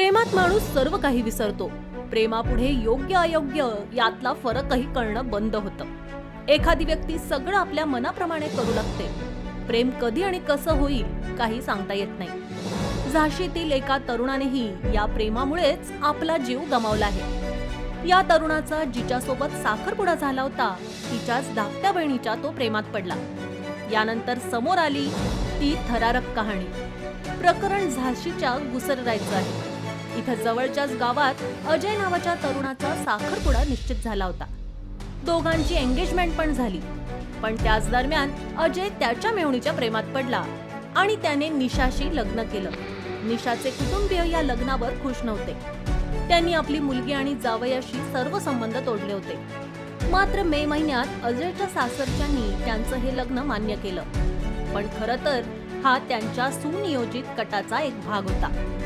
प्रेमात माणूस सर्व काही विसरतो. प्रेमापुढे योग्य अयोग्य यातला फरकही कळणं बंद होतं. एखादी व्यक्ती सगळं आपल्या मनाप्रमाणे करू लागते. प्रेम कधी आणि कसं होईल काही सांगता येत नाही. झाशीतील एका तरुणानेही या प्रेमामुळेच आपला जीव गमावला आहे. या तरुणाचा जिच्यासोबत साखरपुडा झाला होता तिच्याच धाकट्या बहिणीच्या तो प्रेमात पडला. यानंतर समोर आली ती थरारक कहाणी. प्रकरण झाशीच्या गुसररायचं आहे. इथं जवळच्याच गावात अजय नावाच्या तरुणाचा साखरपुडा निश्चित झाला होता. दोघांची एंगेजमेंट पण झाली. पण त्याच दरम्यान अजय त्याच्या मेवणीच्या प्रेमात पडला आणि त्याने निशाशी लग्न केलं. निशाचे कुटुंबीय या लग्नावर खुश नव्हते. त्यांनी आपली मुलगी आणि जावयाशी सर्व संबंध तोडले होते. मात्र मे महिन्यात अजयच्या सासरच्यांनी त्यांचं हे लग्न मान्य केलं. पण खरं तर हा त्यांच्या सुनियोजित कटाचा एक भाग होता.